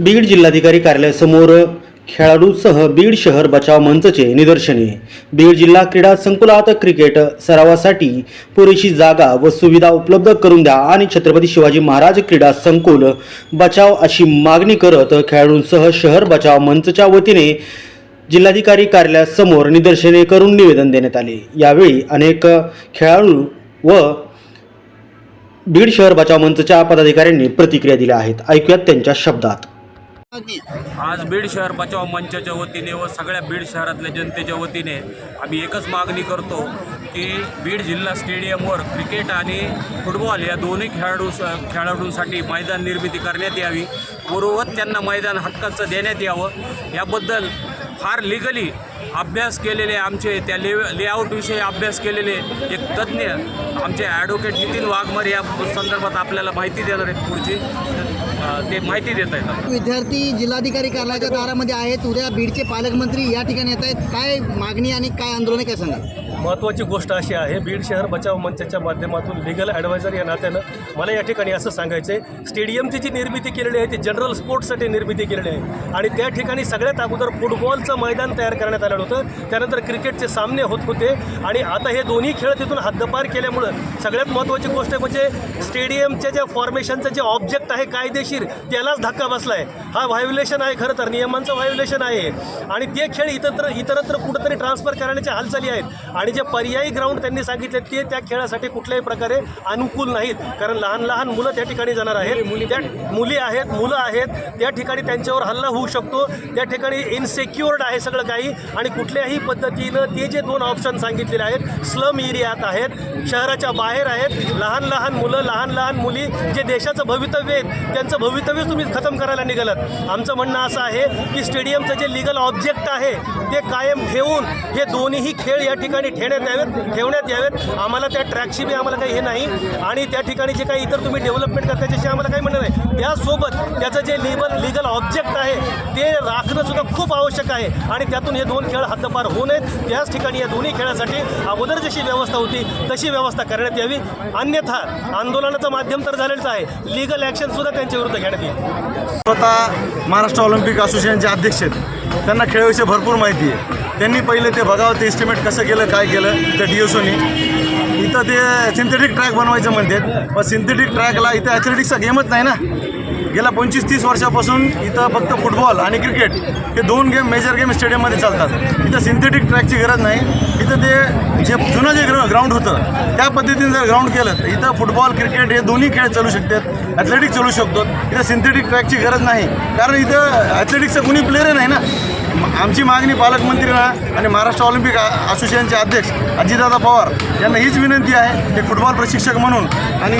बीड जिल्हाधिकारी कार्यालयासमोर खेळाडूसह बीड शहर बचाव मंचचे निदर्शने. बीड जिल्हा क्रीडा संकुलात क्रिकेट सरावासाठी पुरेशी जागा व सुविधा उपलब्ध करून द्या आणि छत्रपती शिवाजी महाराज क्रीडा संकुल बचाव अशी मागणी करत खेळाडूंसह शहर बचाव मंचच्या वतीने जिल्हाधिकारी कार्यालयासमोर निदर्शने करून निवेदन देण्यात आले. यावेळी अनेक खेळाडू व बीड शहर बचाव मंचच्या पदाधिकाऱ्यांनी प्रतिक्रिया दिल्या आहेत. ऐकूयात त्यांच्या शब्दात. आज बीड शहर बचाव मंचाच्या वतीने व सगळ्या बीड शहरातल्या जनतेच्या वतीने आम्ही एकच मागणी करतो की बीड जिल्हा स्टेडियमवर क्रिकेट आणि फुटबॉल या दोन्ही खेळाडू खेळाडूंसाठी मैदान निर्मिती करण्यात यावी. पूर्ववत त्यांना मैदान हक्काचं देण्यात यावं. याबद्दल फार लिगली अभ्यास केलेले आमचे त्या ले लेआउटविषयी अभ्यास केलेले एक तज्ज्ञ आमचे ॲडव्होकेट नितीन वाघमर या संदर्भात आपल्याला माहिती देणार आहेत पुढची. ते माहिती देत आहेत. विद्यार्थी जिल्हाधिकारी कार्यालयाच्या दारामध्ये आहेत. उद्या बीडचे पालकमंत्री या ठिकाणी येत आहेत. काय मागणी आणि काय आंदोलन आहे काय सांगा महत्त्वाची गोष्ट अशी आहे बीड शहर बचाव मंचाच्या माध्यमातून लिगल ॲडवायझर या नात्यानं मला या ठिकाणी असं सांगायचं आहे स्टेडियमची जी निर्मिती केलेली आहे ती जनरल स्पोर्ट्ससाठी निर्मिती केलेली आहे. आणि त्या ठिकाणी सगळ्यात अगोदर फुटबॉलचं मैदान तयार करण्यात आलेलं होतं. त्यानंतर क्रिकेटचे सामने होत होते. आणि आता हे दोन्ही खेळ तिथून हद्दपार केल्यामुळं सगळ्यात महत्त्वाची गोष्ट म्हणजे स्टेडियमच्या ज्या फॉर्मेशनचं जे ऑब्जेक्ट आहे कायदेशीर त्यालाच धक्का बसला आहे हा व्हायोलेशन आहे खरं तर नियमांचं व्हायोलेशन आहे. आणि ते खेळ इतरत्र इतरत्र कुठंतरी ट्रान्सफर करण्याच्या हालचाली आहेत. आणि जे पर्यायी ग्राउंड त्यांनी सांगितले ते त्या खेळासाठी कुठल्याही प्रकारे अनुकूल नाहीत. कारण लहान लहान मुलं त्या ठिकाणी जाणार आहेत. त्या मुली आहेत मुलं आहेत. त्या ठिकाणी त्यांच्यावर हल्ला होऊ शकतो. त्या ठिकाणी इनसेक्युअर्ड आहे सगळं काही. आणि कुठल्याही पद्धतीनं ते जे दोन ऑप्शन सांगितलेले आहेत स्लम एरियात आहेत शहराच्या बाहेर आहेत लहान लहान मुलं लहान लहान मुली जे देशाचं भवितव्य आहेत त्यांचं भवितव्यच तुम्ही खतम करायला निघालात. आमचं म्हणणं असं आहे की स्टेडियमचं जे लिगल ऑब्जेक्ट आहे ते कायम ठेवून हे दोन्ही खेळ या ठिकाणी घेण्यात यावेत ठेवण्यात यावेत. आम्हाला त्या ट्रॅकशी बी आम्हाला काही हे नाही. आणि त्या ठिकाणी जे काही इतर तुम्ही डेव्हलपमेंट करता त्याच्याशी आम्हाला काही म्हणणं नाही. त्यासोबत त्याचं जे लिगल लिगल ऑब्जेक्ट आहे ते राखणं सुद्धा खूप आवश्यक आहे. आणि त्यातून हे दोन खेळ हद्दपार होऊ नयेत. त्याच ठिकाणी या दोन्ही खेळासाठी अगोदर जशी व्यवस्था होती तशी व्यवस्था करण्यात यावी. अन्यथा आंदोलनाचं माध्यम तर झालेलंच आहे. लिगल ॲक्शनसुद्धा त्यांच्या विरुद्ध घेण्यात येईल. स्वतः महाराष्ट्र ऑलिम्पिक असोसिएशनचे अध्यक्ष आहेत. त्यांना खेळाविषयी भरपूर माहिती आहे. त्यांनी पहिले ते बघावं ते एस्टिमेट कसं केलं काय केलं त्या डी एस ओनी इथं ते सिंथेटिक ट्रॅक बनवायचं म्हणतात पण सिंथेटिक ट्रॅकला इथं ॲथलेटिक्सचा गेमच नाही ना. गेल्या पंचवीस तीस वर्षापासून इथं फक्त फुटबॉल आणि क्रिकेट हे दोन गेम मेजर गेम स्टेडियममध्ये चालतात. इथं सिंथेटिक ट्रॅकची गरज नाही. इथं ते जे जुनं जे ग्रा ग्राउंड होतं त्या पद्धतीने जर ग्राउंड केलं तर इथं फुटबॉल क्रिकेट हे दोन्ही खेळ चालू शकतात. ॲथलेटिक्स चालू शकतो. इथं सिंथेटिक ट्रॅकची गरज नाही. कारण इथं ॲथलेटिक्सचा कुणी प्लेअर नाही ना. आमची मागणी पालकमंत्रींना आणि महाराष्ट्र ऑलिम्पिक असोसिएशनचे अध्यक्ष अजितदादा पवार यांना हीच विनंती आहे की फुटबॉल प्रशिक्षक म्हणून. आणि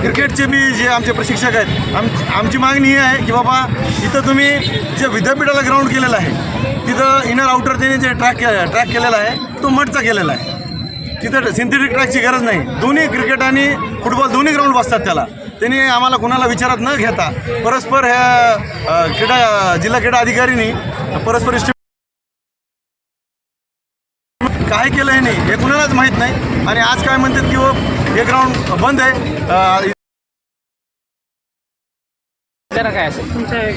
क्रिकेटचे बी जे आमचे प्रशिक्षक आहेत आम आमची मागणी ही आहे की बाबा इथं तुम्ही जे विद्यापीठाला ग्राउंड केलेलं आहे तिथं इनर आउटर त्याने जे ट्रॅक ट्रॅक केलेला आहे तो मठचा केलेला आहे. तिथं सिंथेटिक ट्रॅकची गरज नाही. दोन्ही क्रिकेट आणि फुटबॉल दोन्ही ग्राउंड बसतात त्याला. त्यांनी आम्हाला कुणाला विचारात न घेता परस्पर ह्या क्रीडा जिल्हा क्रीडा अधिकारीनी परस्पर इष्ट काय केलं हे नाही हे कुणालाच माहीत नाही. आणि आज काय म्हणतात की हो हे ग्राउंड बंद आहे.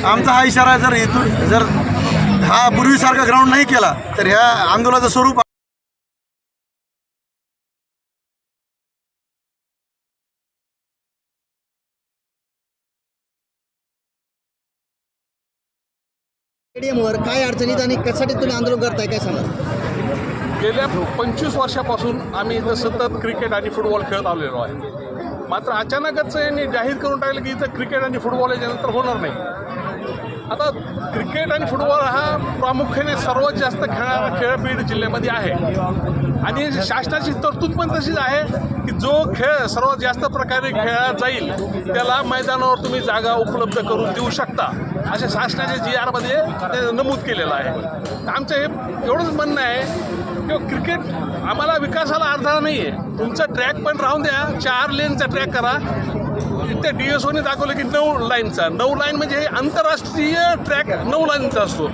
आमचा हा इशारा जर इथून जर हा पूर्वीसारखा ग्राउंड नाही केला तर ह्या आंदोलनाचं स्वरूप स्टेडियमवर काय अडचणीत आणि कशासाठी तुम्ही आंदोलन करताय काय सांगा गेल्या पंचवीस वर्षापासून आम्ही इथं सतत क्रिकेट आणि फुटबॉल खेळत आलेलो आहे. मात्र अचानकच यांनी जाहीर करून टाकलं की इथं क्रिकेट आणि फुटबॉल याच्यानंतर होणार नाही. आता क्रिकेट आणि फुटबॉल हा प्रामुख्याने सर्वात जास्त खेळणारा खेळ बीड जिल्ह्यामध्ये आहे. आणि शासनाची तरतूद पण तशीच आहे की जो खेळ सर्वात जास्त प्रकारे खेळला जाईल त्याला मैदानावर तुम्ही जागा उपलब्ध करून देऊ शकता अशा शासनाच्या जी आरमध्ये ते नमूद केलेलं आहे. आमचं हे एवढंच म्हणणं आहे किंवा क्रिकेट आम्हाला विकासाला अडथळा नाही आहे तुमचा ट्रॅक पण राहून द्या चार लेनचा ट्रॅक करा त्या डी एस ओने दाखवलं की नऊ लाईनचा. नऊ लाईन म्हणजे हे आंतरराष्ट्रीय ट्रॅक नऊ लाईनचा असतो.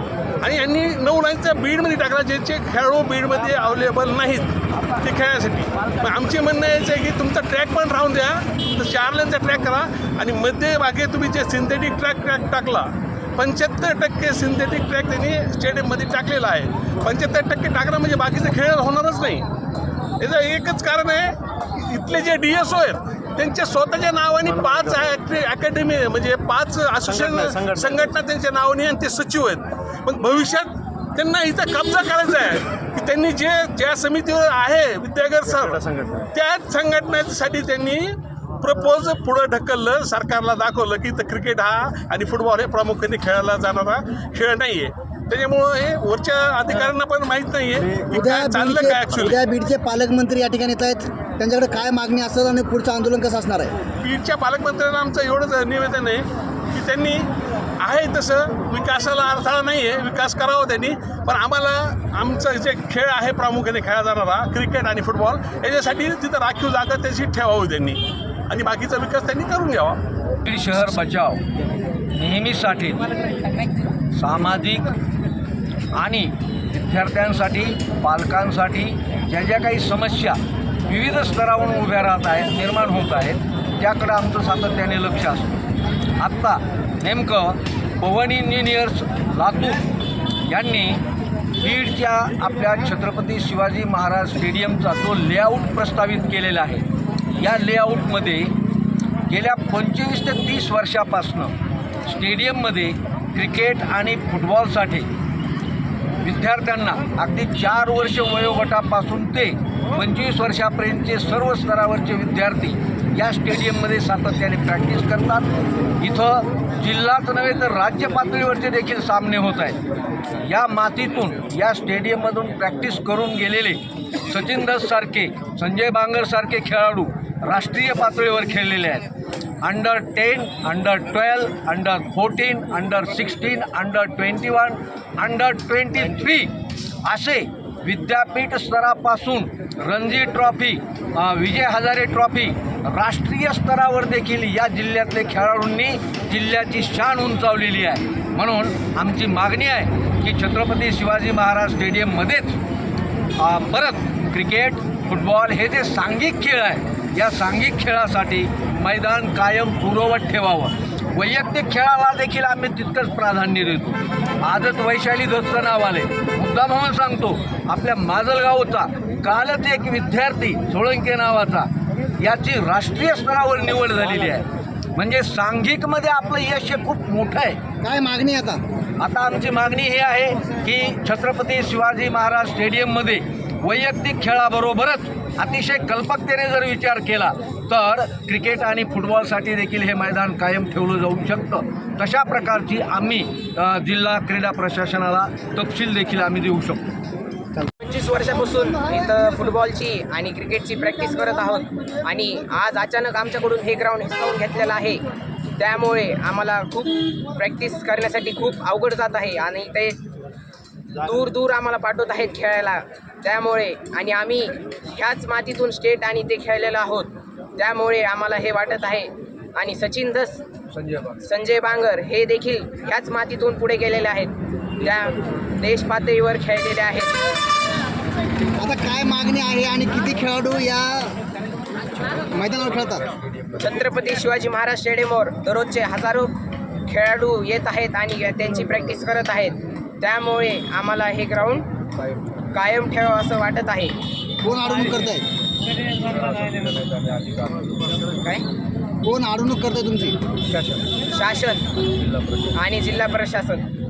आणि यांनी नऊ लाईनचा बीडमध्ये टाकला ज्याचे खेळाडू बीडमध्ये अवेलेबल नाहीत ते खेळायसाठी मग आमची म्हणणं यायचं आहे की तुमचा ट्रॅक पण राहून द्या. तर चार लाईनचा ट्रॅक करा. आणि मध्यभागे तुम्ही जे सिंथेटिक ट्रॅक ट्रॅक टाकला पंच्याहत्तर टक्के सिंथेटिक ट्रॅक त्यांनी स्टेडियममध्ये टाकलेला आहे. पंच्याहत्तर टक्के टाकणं म्हणजे बाकीचे खेळ होणारच नाही. याचं एकच कारण आहे इथले जे डी एस ओ आहेत त्यांच्या स्वतःच्या नावाने पाच अकॅडमी म्हणजे पाच असोसिएशन संघटना त्यांच्या नावाने आणि ते सचिव आहेत. मग भविष्यात त्यांना इथं कब्जा करायचा आहे. की त्यांनी जे ज्या समितीवर आहे विद्यागर सर त्याच संघटनेसाठी त्यांनी प्रपोज पुढं ढकललं. सरकारला दाखवलं की इथं क्रिकेट हा आणि फुटबॉल हे प्रामुख्याने खेळायला जाणारा खेळ नाही आहे त्याच्यामुळं हे वरच्या अधिकाऱ्यांना पण माहीत नाही आहे की उद्या काय चाललं काय बीडचे ॲक्च्युली उद्या बीडचे पालकमंत्री या ठिकाणी येत आहेत. त्यांच्याकडे काय मागणी असेल आणि पुढचं आंदोलन कसं असणार आहे? बीडच्या पालकमंत्र्यांना आमचं एवढंच निवेदन आहे की त्यांनी आहे तसं विकासाला अडथळा नाही आहे विकास करावा त्यांनी. पण आम्हाला आमचं जे खेळ आहे प्रामुख्याने खेळला जाणारा क्रिकेट आणि फुटबॉल याच्यासाठी तिथं राखीव जागा त्याची ठेवावी त्यांनी. आणि बाकीचा विकास त्यांनी करून घ्यावा. बीड शहर बचाव नेहमीसाठी सामाजिक आणि विद्यार्थ्यांसाठी पालकांसाठी ज्या ज्या काही समस्या विविध स्तरावरून उभ्या राहत आहेत निर्माण होत आहेत त्याकडं आमचं सातत्याने लक्ष असतं. आत्ता नेमकं पवन इंजिनियर्स लातूर यांनी बीडच्या आपल्या छत्रपती शिवाजी महाराज स्टेडियमचा जो लेआउट प्रस्तावित केलेला आहे. या लेआउटमध्ये गेल्या पंचवीस ते तीस वर्षापासनं स्टेडियममध्ये क्रिकेट आणि फुटबॉलसाठी विद्यार्थ्यांना अगदी चार वर्ष वयोगटापासून ते पंचवीस वर्षापर्यंतचे सर्व स्तरावरचे विद्यार्थी या स्टेडियममध्ये सातत्याने प्रॅक्टिस करतात. इथं जिल्हाच नव्हे तर राज्य पातळीवरचे देखील सामने होत आहेत. या मातीतून या स्टेडियममधून प्रॅक्टिस करून गेलेले सचिन दससारखे संजय बांगरसारखे खेळाडू राष्ट्रीय पातळीवर खेळलेले आहेत. Under ten under twelve under fourteen under sixteen under twenty one under twenty three असे विद्यापीठ स्तरापासून रणजी ट्रॉफी विजय हजारे ट्रॉफी राष्ट्रीय स्तरावर देखील या जिल्ह्यातले खेळाडूंनी जिल्ह्याची शान उंचावलेली आहे. म्हणून आमची मागणी आहे की छत्रपती शिवाजी महाराज स्टेडियममध्येच परत क्रिकेट फुटबॉल हे जे सांघिक खेळ आहे या सांघिक खेळासाठी मैदान कायम पूर्ववत ठेवावं. वैयक्तिक खेळाला देखील आम्ही तितकंच प्राधान्य देतो. आजच वैशाली दत्तचं नाव आले मुद्दा म्हणून सांगतो आपल्या माजलगावचा कालच एक विद्यार्थी सोळंके नावाचा याची राष्ट्रीय स्तरावर निवड झालेली आहे. म्हणजे सांघिकमध्ये आपलं यश हे खूप मोठं आहे. काय मागणी आता? आता आमची मागणी ही आहे की छत्रपती शिवाजी महाराज स्टेडियममध्ये वैयक्तिक खेळाबरोबरच अतिशय कल्पकतेने जर विचार केला तर क्रिकेट आणि फुटबॉलसाठी देखील हे मैदान कायम ठेवलं जाऊ शकतं. तशा प्रकारची आम्ही जिल्हा क्रीडा प्रशासनाला तपशील देखील आम्ही देऊ शकतो? पंचवीस वर्षापासून इथं फुटबॉलची आणि क्रिकेटची प्रॅक्टिस करत आहोत. आणि आज अचानक आमच्याकडून हे ग्राउंड हिसकावून घेतलेलं आहे. त्यामुळे आम्हाला खूप प्रॅक्टिस करण्यासाठी खूप अवघड जात आहे आणि ते दूर दूर आम्हाला पाठवत आहेत खेळायला. त्यामुळे आणि आम्ही ह्याच मातीतून स्टेट आणि ते खेळलेलो आहोत. त्यामुळे आम्हाला हे वाटत आहे. आणि सचिन धस संजय बांगर. हे देखील ह्याच मातीतून पुढे गेलेले आहेत. त्या देश पातळीवर खेळलेले आहेत. आता काय मागणी आहे आणि किती खेळाडू या मैदानावर खेळतात? छत्रपती शिवाजी महाराज स्टेडियमवर दररोजचे हजारो खेळाडू येत आहेत आणि त्यांची प्रॅक्टिस करत आहेत. त्यामुळे आम्हाला हे ग्राउंड कायम. ठेवावं असं वाटत आहे. कोण अडवणूक करताय? काय? कोण अडवणूक करताय तुमची? शासन. आणि जिल्हा प्रशासन.